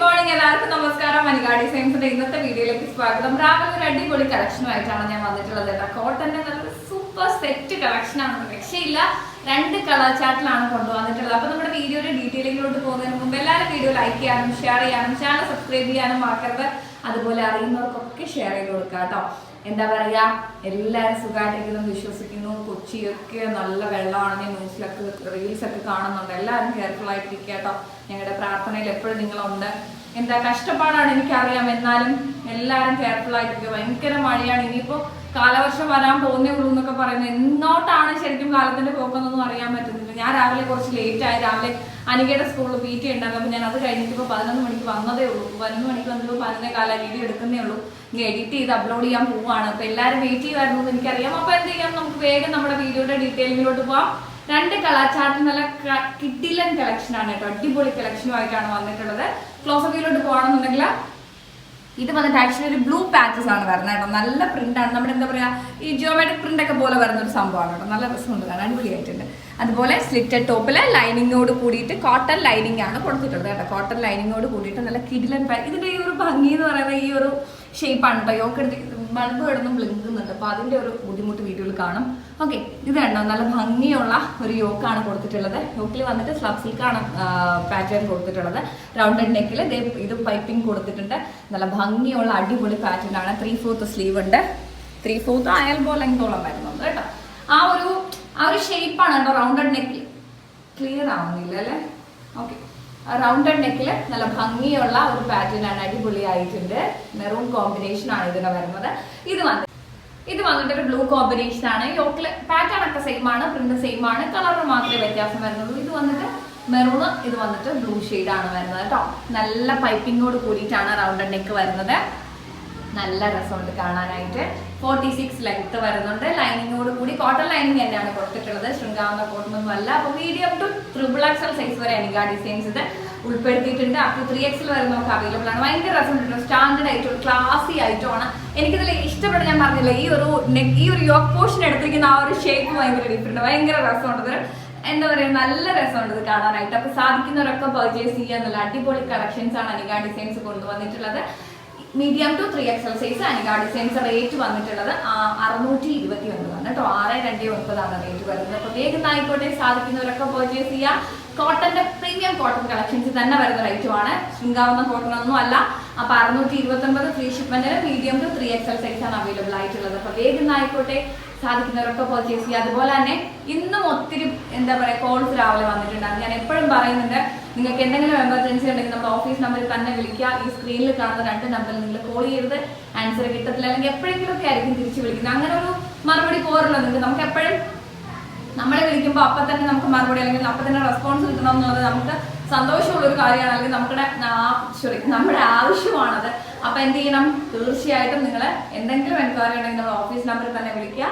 Morning എല്ലാവർക്കും നമസ്കാരം. മനികാ ഡിസൈൻസിന്റെ ഇന്നത്തെ വീഡിയോയിലേക്ക് സ്വാഗതം. രാവിലെ ഒരു അടിപൊളി കളക്ഷനുമായിട്ടാണ് ഞാൻ വന്നിട്ടുള്ളത് കേട്ടോ. കോട്ടന്റെ നല്ല സൂപ്പർ സെറ്റ് കളക്ഷൻ ആണ്. രക്ഷയില്ല. രണ്ട് കളർ ചാറ്റിലാണ് കൊണ്ടുവന്നിട്ടുള്ളത്. അപ്പൊ നമ്മുടെ വീഡിയോയുടെ ഡീറ്റെയിലിങ്ങിലോട്ട് പോകുന്നതിന് മുമ്പ് എല്ലാവരും വീഡിയോ ലൈക്ക് ചെയ്യാനും ഷെയർ ചെയ്യാനും ചാനൽ സബ്സ്ക്രൈബ് ചെയ്യാനും മറക്കരുത്. അതുപോലെ അറിയുന്നവർക്കൊക്കെ ഷെയർ ചെയ്ത് കൊടുക്കുക കേട്ടോ. എന്താ പറയാ? എല്ലാവരും സുഖമായിട്ടിരിക്കുന്നു വിശ്വസിക്കുന്നു. കൊച്ചിയൊക്കെ നല്ല വെള്ളമാണ്. ന്യൂസിലൊക്കെ റീൽസ് ഒക്കെ കാണുന്നുണ്ട്. എല്ലാവരും കെയർഫുൾ ആയിട്ടിരിക്കുക കേട്ടോ. ഞങ്ങളുടെ പ്രാർത്ഥനയിൽ എപ്പോഴും നിങ്ങളുണ്ട്. എന്താ കഷ്ടപ്പാടാണ് എനിക്കറിയാം. എന്നാലും എല്ലാവരും കെയർഫുൾ ആയിട്ടിരിക്കുക ഭയങ്കര മഴയാണ്. ഇനിയിപ്പോൾ കാലവർഷം വരാൻ പോകുന്നേ ഉള്ളൂ എന്നൊക്കെ പറയുന്നത് എന്നോട്ടാണ് ശരിക്കും കാലത്തിന്റെ പോക്കെന്നൊന്നും അറിയാൻ പറ്റുന്നില്ല. ഞാൻ രാവിലെ കുറച്ച് ലേറ്റ് ആയി. രാവിലെ അനികയുടെ സ്കൂളിൽ പി ടി ഉണ്ടായിരുന്നു. അപ്പോൾ ഞാൻ അത് കഴിഞ്ഞിട്ട് ഇപ്പോൾ പതിനൊന്ന് മണിക്ക് വന്നതേ ഉള്ളൂ. പതിനൊന്ന് മണിക്ക് വന്നപ്പോൾ പതിനൊന്നേ കാലം വീഡിയോ എടുക്കുന്നേ ഉള്ളൂ. ഇനി എഡിറ്റ് ചെയ്ത് അപ്ലോഡ് ചെയ്യാൻ പോവാണ്. അപ്പോൾ എല്ലാവരും വെയിറ്റ് ചെയ്യുമായിരുന്നു എനിക്കറിയാം. അപ്പോൾ എന്ത് ചെയ്യാം? നമുക്ക് വേഗം നമ്മുടെ വീഡിയോയുടെ ഡീറ്റെയിലിങ്ങിലോട്ട് പോവാം. രണ്ട് കളർ ചാർട്ട് നല്ല കിഡിലൻ കളക്ഷൻ ആണ് കേട്ടോ. അടിപൊളി കളക്ഷനുമായിട്ടാണ് വന്നിട്ടുള്ളത്. ക്ലോസപ്പിലോട്ട് പോകണമെന്നുണ്ടെങ്കിൽ ഇത് വന്നിട്ട് ആക്ച്വലി ഒരു ബ്ലൂ പാച്ചസ് ആണ് വരുന്നത് കേട്ടോ. നല്ല പ്രിന്റാണ് നമ്മുടെ എന്താ പറയാ ഈ ജിയോമെട്രിക് പ്രിന്റ് ഒക്കെ പോലെ വരുന്ന ഒരു സംഭവമാണ് കേട്ടോ. നല്ല രസമുണ്ട് കാണാൻ. അടിപൊളിയായിട്ടുണ്ട്. അതുപോലെ സ്ലിറ്റഡ് ടോപ്പിൽ ലൈനിങ്ങോട് കൂടിയിട്ട് കോട്ടൺ ലൈനിങ് ആണ് കൊടുത്തിട്ടുള്ളത് കേട്ടോ. കോട്ടൺ ലൈനിങ്ങോട് കൂടിയിട്ട് നല്ല കിഡിലൻ പാ ഇതിന്റെ ഈ ഒരു ഭംഗി എന്ന് പറയുന്നത് ഈ ഒരു ഷേപ്പാണ് കേട്ടോ. യോക്ക് എടുത്ത് ബൾബ് കിടന്നും ബ്ലിങ്കുന്നുണ്ട്. അപ്പോൾ അതിന്റെ ഒരു ബുദ്ധിമുട്ട് വീഡിയോയിൽ കാണും. ഓക്കെ ഇത് കണ്ടോ? നല്ല ഭംഗിയുള്ള ഒരു യോക്കാണ് കൊടുത്തിട്ടുള്ളത്. യോക്കിൽ വന്നിട്ട് സ്ലബ് സിൽക്കാണ് പാറ്റേൺ കൊടുത്തിട്ടുള്ളത്. റൗണ്ട് നെക്കിൽ ഇത് പൈപ്പിംഗ് കൊടുത്തിട്ടുണ്ട്. നല്ല ഭംഗിയുള്ള അടിപൊളി പാറ്റേൺ ആണ്. ത്രീ ഫോർത്ത് സ്ലീവ് ഉണ്ട്. ത്രീ ഫോർത്ത് അയൽബോ ലെങ്തോളം വരുന്നുണ്ട് കേട്ടോ. ആ ഒരു ആ ഒരു ഷേപ്പാണ് കേട്ടോ റൗണ്ടഡ് നെക്കിൽ. ക്ലിയർ ആവുന്നില്ല അല്ലേ? ഓക്കെ. റൗണ്ടഡ് നെക്കിൽ നല്ല ഭംഗിയുള്ള ഒരു പാറ്റേൺ ആണ് അടിപൊളിയായിട്ടുണ്ട്. മെറൂൺ കോമ്പിനേഷൻ ആണ് ഇതിന് വരുന്നത്. ഇത് വന്ന് ഇത് വന്നിട്ട് ഒരു ബ്ലൂ കോമ്പിനേഷൻ ആണ്. യോക്കിൽ പാറ്റേൺ ഒക്കെ സെയിം ആണ് പ്രിന്റ് സെയിം ആണ്. കളർ മാത്രമേ വ്യത്യാസം വരുന്നുള്ളൂ. ഇത് വന്നിട്ട് മെറൂൺ ഇത് വന്നിട്ട് ബ്ലൂ ആണ് വരുന്നത് കേട്ടോ നല്ല പൈപ്പിങ്ങോട് കൂടിയിട്ടാണ് റൗണ്ടഡ് നെക്ക് വരുന്നത്. നല്ല രസമുണ്ട് കാണാനായിട്ട്. ഫോർട്ടി സിക്സ് ലെങ്ത് വരുന്നുണ്ട്. ലൈനിങ്ങോട് കൂടി കോട്ടൺ ലൈനിങ് തന്നെയാണ് കൊടുത്തിട്ടുള്ളത്. ശൃംഗാവുന്ന കോട്ടൺ ഒന്നും അല്ല. അപ്പോൾ medium to triple XL size വരെ എനിക്ക് ഡിസൈൻസ് ഇത് ഉൾപ്പെടുത്തിയിട്ടുണ്ട്. അപ്പ് ത്രീ എക്സിൽ വരെ നമുക്ക് അവൈലബിൾ ആണ്. ഭയങ്കര രസമുണ്ട് സ്റ്റാൻഡേർഡ് ആയിട്ടും ക്ലാസി ആയിട്ടുമാണ് എനിക്കിതിൽ ഇഷ്ടപ്പെട്ട ഞാൻ പറഞ്ഞില്ല ഈ ഒരു നെക്ക് ഈ ഒരു യോക്ക് പോർഷൻ എടുത്തിരിക്കുന്ന ആ ഒരു ഷേപ്പ് ഭയങ്കര ഡിഫറെന്റ് ഭയങ്കര രസമുണ്ട് എന്താ പറയുക നല്ല രസമുണ്ട് ഇത് കാണാനായിട്ട്. അപ്പൊ സാധിക്കുന്നവരൊക്കെ പർച്ചേസ് ചെയ്യാന്നുള്ള അടിപൊളി കളക്ഷൻസ് ആണ് അനിക ഡിസൈൻസ് കൊണ്ടുവന്നിട്ടുള്ളത്. Medium to three XL size Anika designs rate വന്നിട്ടുള്ളത്. അറുന്നൂറ്റി ഇരുപത്തി ഒൻപതാണ് കേട്ടോ. ആറ് രണ്ട് ഒൻപതാണ് റേറ്റ് വരുന്നത്. അപ്പോൾ വേഗം ആയിക്കോട്ടെ സാധിക്കുന്നവരൊക്കെ പർച്ചേസ് ചെയ്യുക കോട്ടന്റെ പ്രീമിയം കോട്ടൺ കളക്ഷൻസ് തന്നെ വരുന്ന റേറ്റുമാണ് ശൃംഗാവുന്ന കോട്ടൺ ഒന്നും അല്ല. അപ്പൊ അറുന്നൂറ്റി ഇരുപത്തി ഒൻപത് free ഷിപ്മെന്റിന് medium to three XL size ആണ് അവൈലബിൾ ആയിട്ടുള്ളത്. അപ്പൊ വേഗം ആയിക്കോട്ടെ സാധിക്കുന്നവരൊക്കെ പർച്ചേസ് ചെയ്യുക അതുപോലെ തന്നെ ഇന്നും ഒത്തിരി എന്താ പറയുക കോൾസ് രാവിലെ വന്നിട്ടുണ്ടായിരുന്നു. ഞാൻ എപ്പോഴും പറയുന്നുണ്ട് നിങ്ങൾക്ക് എന്തെങ്കിലും എമർജൻസി ഉണ്ടെങ്കിൽ നമ്മുടെ ഓഫീസ് നമ്പറിൽ തന്നെ വിളിക്കുക. ഈ സ്ക്രീനിൽ കാണുന്ന രണ്ട് നമ്പറിൽ നിങ്ങൾ കോൾ ചെയ്ത് ആൻസർ കിട്ടത്തില്ല. അല്ലെങ്കിൽ എപ്പോഴെങ്കിലും ഒക്കെ ആയിരിക്കും തിരിച്ച് വിളിക്കുന്നത്. അങ്ങനെ ഒരു മറുപടി പോരല്ലോ നിങ്ങൾക്ക്. നമുക്ക് എപ്പോഴും നമ്മളെ വിളിക്കുമ്പോൾ അപ്പം തന്നെ നമുക്ക് മറുപടി അല്ലെങ്കിൽ അപ്പം തന്നെ റെസ്പോൺസ് കിട്ടണം എന്നുള്ളത് നമുക്ക് സന്തോഷമുള്ള ഒരു കാര്യമാണ്. അല്ലെങ്കിൽ നമ്മുടെ സോറി നമ്മുടെ ആവശ്യമാണത്. അപ്പം എന്ത് ചെയ്യണം? തീർച്ചയായിട്ടും നിങ്ങൾ എന്തെങ്കിലും എൻക്വയറി ഉണ്ടെങ്കിൽ നമ്മുടെ ഓഫീസ് നമ്പറിൽ തന്നെ വിളിക്കുക.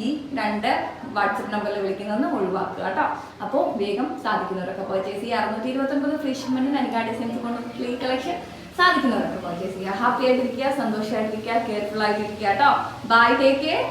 ഈ രണ്ട് വാട്സപ്പ് നമ്പറിൽ വിളിക്കുന്നതെന്ന് ഒഴിവാക്കുക കേട്ടോ. അപ്പോൾ വേഗം സാധിക്കുന്നവരൊക്കെ പർച്ചേസ് ചെയ്യുക അറുന്നൂറ്റി ഇരുപത്തൊൻപത് ഫ്രീ ഷിപ്മെന്റിന് അനികാ ഡിസൈൻസ് കൊണ്ട് ഫ്രീ കളക്ഷൻ സാധിക്കുന്നവരൊക്കെ പർച്ചേസ് ചെയ്യുക ഹാപ്പി ആയിട്ടിരിക്കുക സന്തോഷമായിട്ടിരിക്കുക കെയർഫുൾ ആയിട്ടിരിക്കുക കേട്ടോ. Bye take care